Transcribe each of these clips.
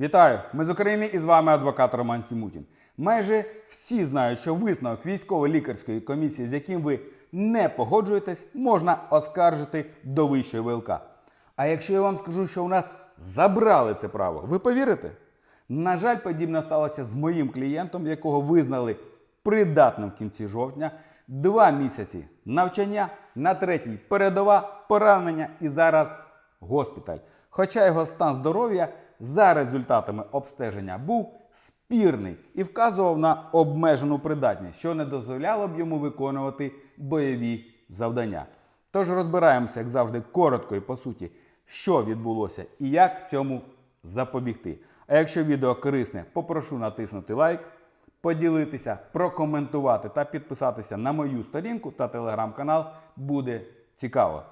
Вітаю! Ми з України і з вами адвокат Роман Сімутін. Майже всі знають, що висновок військово-лікарської комісії, з яким ви не погоджуєтесь, можна оскаржити до вищої ВЛК. А якщо я вам скажу, що у нас забрали це право, ви повірите? На жаль, подібне сталося з моїм клієнтом, якого визнали придатним в кінці жовтня, два місяці навчання, на третій передова, поранення і зараз госпіталь. Хоча його стан здоров'я за результатами обстеження був спірний і вказував на обмежену придатність, що не дозволяло б йому виконувати бойові завдання. Тож розбираємося, як завжди, коротко і по суті, що відбулося і як цьому запобігти. А якщо відео корисне, попрошу натиснути лайк, поділитися, прокоментувати та підписатися на мою сторінку та телеграм-канал буде цікаво.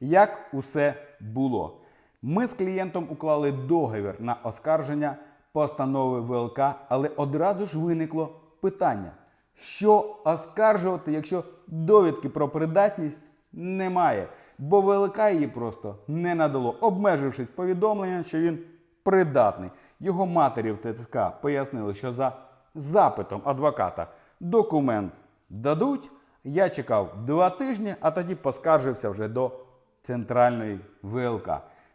Як усе було? Ми з клієнтом уклали договір на оскарження постанови ВЛК, але одразу ж виникло питання: що оскаржувати, якщо довідки про придатність немає, бо ВЛК її просто не надало, обмежившись повідомленням, що він придатний. Його матері в ТЦК пояснили, що за запитом адвоката документ дадуть. Я чекав два тижні, а тоді поскаржився вже до центральної ВЛК.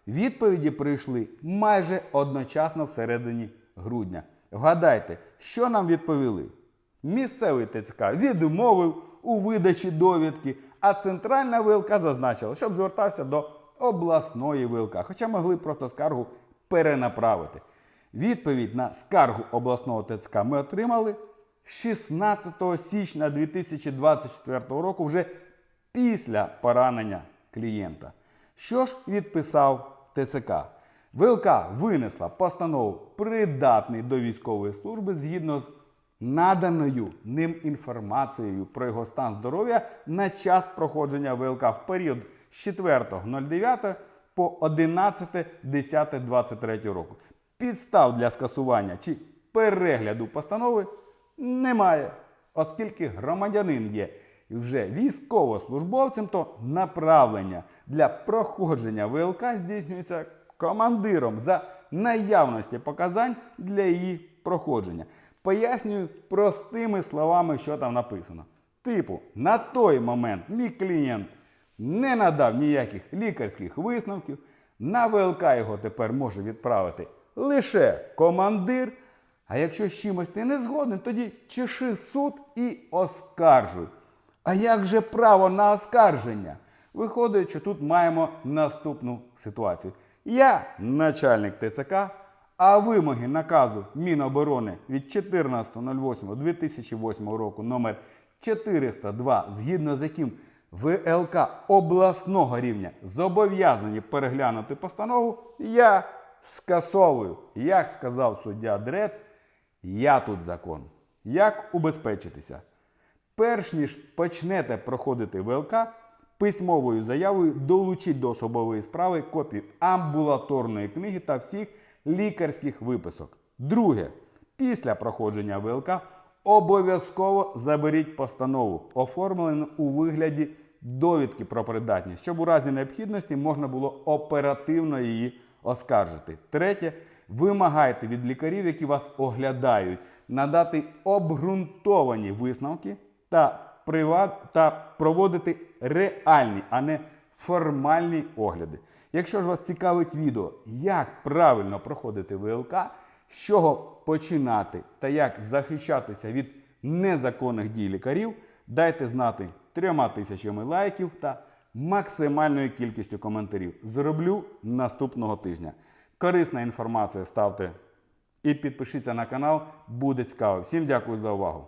Відповіді прийшли майже одночасно всередині грудня. Вгадайте, що нам відповіли? Місцевий ТЦК відмовив у видачі довідки, а центральна ВЛК зазначила, щоб звертався до обласної ВЛК, хоча могли просто скаргу перенаправити. Відповідь на скаргу обласного ТЦК ми отримали 16 січня 2024 року, вже після поранення клієнта. Що ж відписав ТЦК? ВЛК винесла постанову придатний до військової служби згідно з наданою ним інформацією про його стан здоров'я на час проходження ВЛК в період з 4.09 по 11.10.23 року. Підстав для скасування чи перегляду постанови немає, оскільки громадянин є вже військовослужбовцем, то направлення для проходження ВЛК здійснюється командиром за наявності показань для її проходження. Пояснюю простими словами, що там написано. Типу, на той момент мій клієнт не надав ніяких лікарських висновків. На ВЛК його тепер може відправити лише командир. А якщо з чимось ти не згоден, тоді чеши суд і оскаржуй. А як же право на оскарження? Виходить, що тут маємо наступну ситуацію. Я начальник ТЦК, а вимоги наказу Міноборони від 14.08.2008 року номер 402, згідно з яким ВЛК обласного рівня зобов'язані переглянути постанову, я скасовую. Як сказав суддя Дред, я тут закон. Як убезпечитися? Перш ніж почнете проходити ВЛК, письмовою заявою долучіть до особової справи копію амбулаторної книги та всіх лікарських виписок. Друге, після проходження ВЛК обов'язково заберіть постанову, оформлену у вигляді довідки про придатність, щоб у разі необхідності можна було оперативно її оскаржити. Третє, вимагайте від лікарів, які вас оглядають, надати обґрунтовані висновки та, приват, та проводити реальні, а не формальні огляди. Якщо ж вас цікавить відео, як правильно проходити ВЛК, з чого починати та як захищатися від незаконних дій лікарів, дайте знати трьома тисячами лайків та максимальною кількістю коментарів. Зроблю наступного тижня. Корисна інформація ставте і підпишіться на канал, буде цікаво. Всім дякую за увагу!